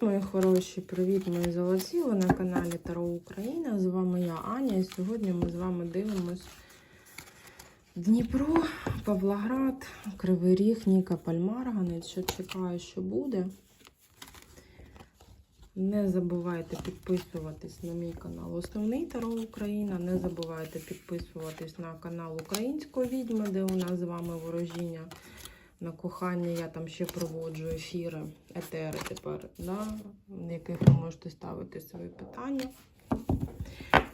Привіт, мої хороші! Привіт, мої золоті! Ви на каналі Таро Україна. З вами я Аня, і сьогодні ми з вами дивимось Дніпро, Павлоград, Кривий Ріг, Ніка Пальмарганець. Що чекаю, що буде. Не забувайте підписуватись на мій канал Основний Таро Україна. Не забувайте підписуватись на канал Української відьми, де у нас з вами ворожіння на кохання. Я там ще проводжу ефіри, етери тепер, да, на яких ви можете ставити свої питання.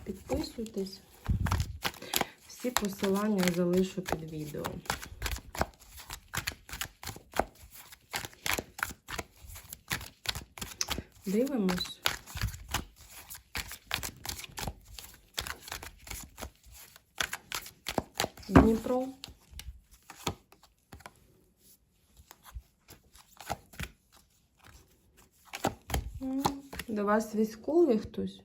Підписуйтесь. Всі посилання залишу під відео. Дивимось. Дніпро. До вас військові хтось?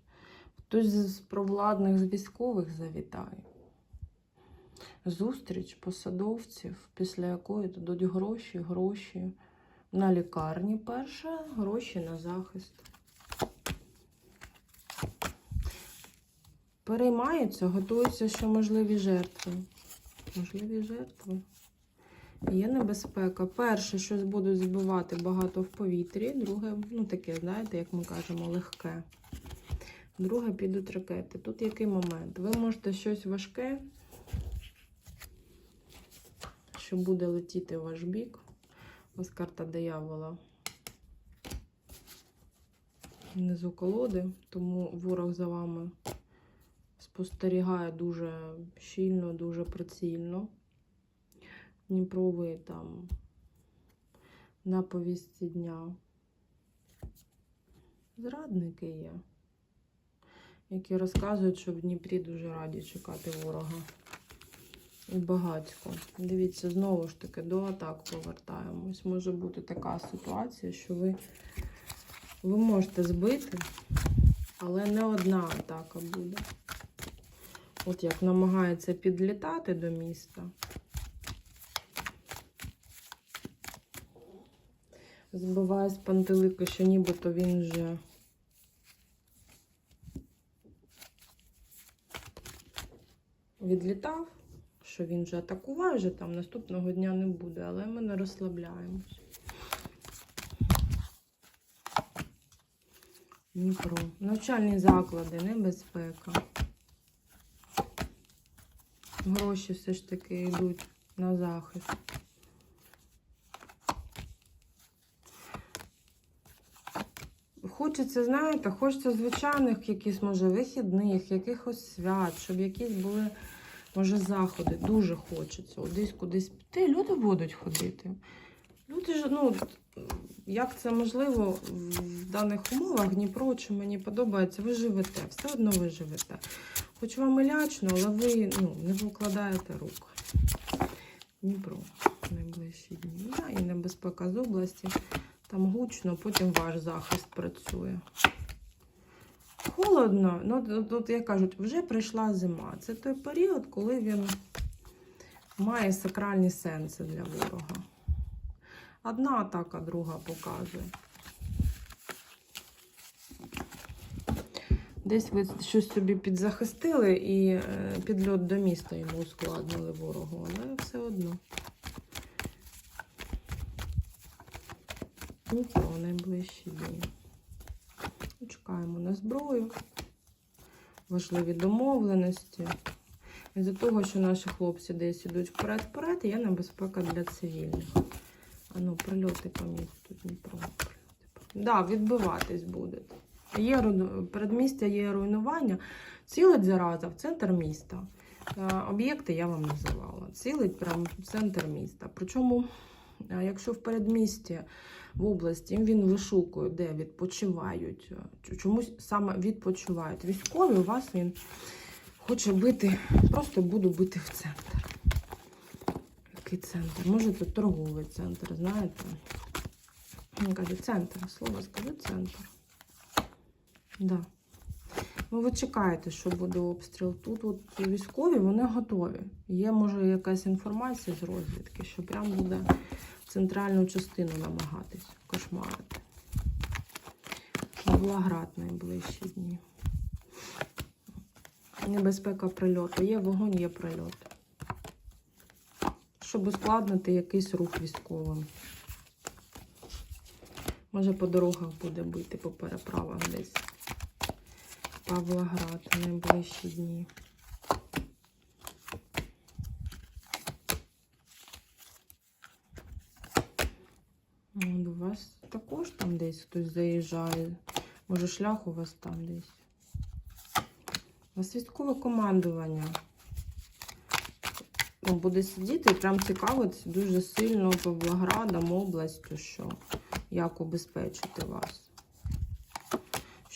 Хтось з провладних з військових завітає. Зустріч посадовців, після якої дадуть гроші, гроші на лікарні перше, гроші на захист. Переймаються, готуються, що можливі жертви. Можливі жертви. Є небезпека. Перше, щось будуть збивати багато в повітрі. Друге, ну таке, знаєте, як ми кажемо, легке. Друге, підуть ракети. Тут який момент? Ви можете щось важке, що буде летіти в ваш бік. Ось карта диявола. Внизу колоди, тому ворог за вами спостерігає дуже щільно, дуже прицільно. Дніпровий там на повістці дня. Зрадники є, які розказують, що в Дніпрі дуже раді чекати ворога. І багатько. Дивіться, знову ж таки, до атак повертаємось. Може бути така ситуація, що ви, ви можете збити, але не одна атака буде. От як намагається підлітати до міста. Збиває з пантелики, що нібито він вже відлітав, що він вже атакував, вже там наступного дня не буде, але ми не розслабляємось. Дніпро. Навчальні заклади, небезпека. Гроші все ж таки йдуть на захист. Хочеться, знаєте, хочеться звичайних якихось, може, вихідних, якихось свят, щоб якісь були, може, заходи. Дуже хочеться. Десь кудись піти. Люди будуть ходити. Люди ж, ну, як це можливо в даних умовах, Дніпро, чи мені подобається, ви живете, все одно ви живете. Хоч вам і лячно, але ви ну, не викладаєте рук. Дніпро найближчі дні. Да, і небезпека з області. Там гучно, потім ваш захист працює. Холодно, ну тут, як кажуть, вже прийшла зима. Це той період, коли він має сакральні сенси для ворога. Одна атака, друга показує. Десь ви щось собі підзахистили і е, підльот до міста йому ускладнили ворогу, але все одно. Нічого, найближчі дні. Чекаємо на зброю, важливі домовленості. Із-за того, що наші хлопці десь ідуть вперед-вперед, є небезпека для цивільних. А ну, прильоти по місту Дніпро. Так, да, відбиватись будете. Є передмістя є руйнування. Цілить зараза в центр міста. Е, Об'єкти я вам називала. Цілить прямо в центр міста. Причому, е, якщо в передмісті в області він вишукує, де відпочивають, е, чомусь саме відпочивають військові, у вас він хоче бити, просто буду бити в центр. Який центр? Може, це торговий центр, знаєте? Він каже, центр. Слово скажу центр. Да. Ну, ви чекаєте, що буде обстріл. Тут от військові, вони готові. Є, може, якась інформація з розвідки, що прям буде центральну частину намагатись кошмарити. Павлоград найближчі дні. Небезпека прильоту. Є вогонь, є прильот. Щоб ускладнити якийсь рух військовим. Може по дорогах буде бити, по переправах десь. Павлоград найближчі дні. От У вас також там десь хтось заїжджає. Може, шлях у вас там десь. У вас військове командування. Ну, буде сидіти і прям цікавитися дуже сильно Павлоградом, областю, що як убезпечити вас.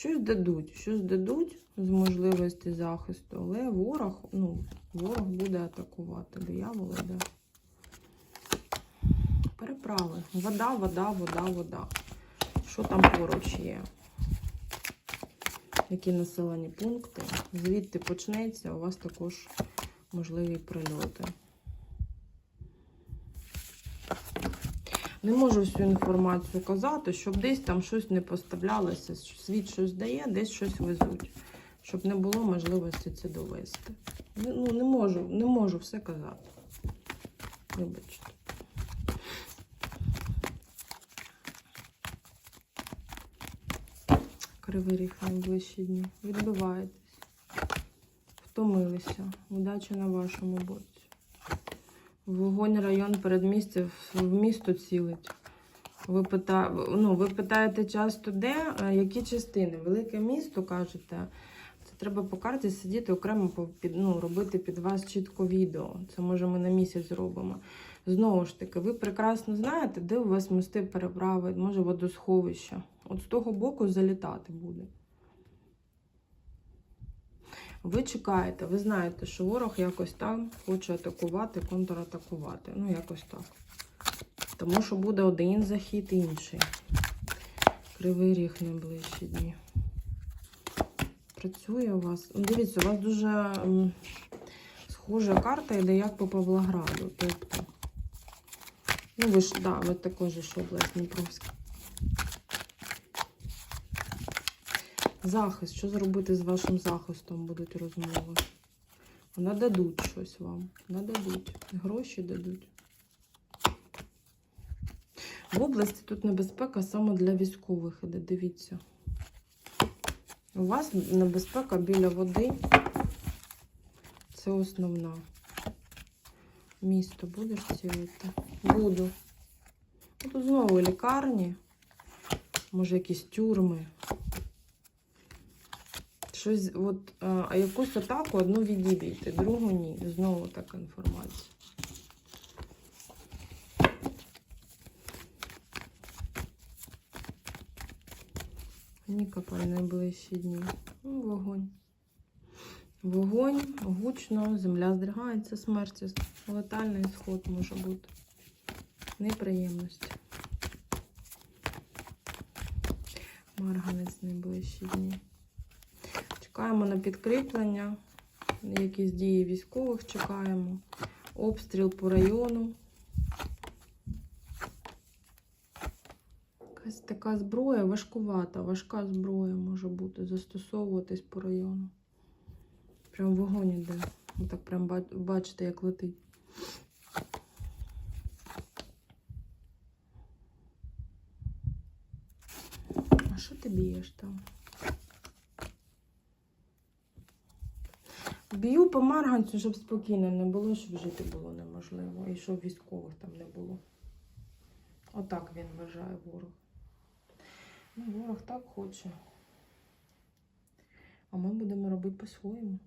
Щось дадуть, щось дадуть з можливості захисту, але ворог, ну, ворог буде атакувати, диявол іде. Переправи. Вода, вода, вода, вода. Що там поруч є? Які населені пункти? Звідти почнеться, у вас також можливі прильоти. Не можу всю інформацію казати, щоб десь там щось не поставлялося, світ щось дає, десь щось везуть. Щоб не було можливості це довести. Ну, не можу, не можу все казати. Вибачте. Кривий ріг найближчі дні. Відбиваєтесь. Втомилися. Удачі на вашому боці. Вогонь район передмістя в місто цілить. Ви, пита... ну, ви питаєте часто, де, які частини? Велике місто, кажете. Це треба по карті сидіти окремо під, ну, робити під вас чітко відео. Це може ми на місяць зробимо. Знову ж таки, ви прекрасно знаєте, де у вас мости переправи, може водосховища. От з того боку залітати буде. Ви чекаєте, ви знаєте, що ворог якось там хоче атакувати, контратакувати. Ну, якось так. Тому що буде один захід інший. Кривий ріг найближчі дні. Працює у вас. Ну, Дивіться, у вас дуже схожа карта йде як по Павлограду. Тобто, ну ви ж, да, ви також ж область Дніпровська. Захист. Що зробити з вашим захистом будуть розмови? Нададуть щось вам. Нададуть. Гроші дадуть. В області тут небезпека саме для військових іде, дивіться. У вас небезпека біля води. Це основна. Місто будеш цілити? Буду. Тут знову лікарні, може якісь тюрми. Щось, от, е, а якусь атаку одну відіб'єте, другу ні. Знову така інформація. Нікопаль найближчі дні. Ну, вогонь. Вогонь, гучно, земля здригається, смерть, летальний сход може бути. Неприємності. Марганець найближчі дні. Чекаємо на підкріплення, якісь дії військових чекаємо. Обстріл по району. Якась така зброя важкувата, важка зброя може бути, застосовуватись по району. Прям вогонь іде. Так прям бачите, як летить. А що ти б'єш там? Б'ю по марганцю, щоб спокійно не було, щоб жити було неможливо. І щоб військових там не було. Отак він вважає ворог. Ну, ворог так хоче. А ми будемо робити по-своєму.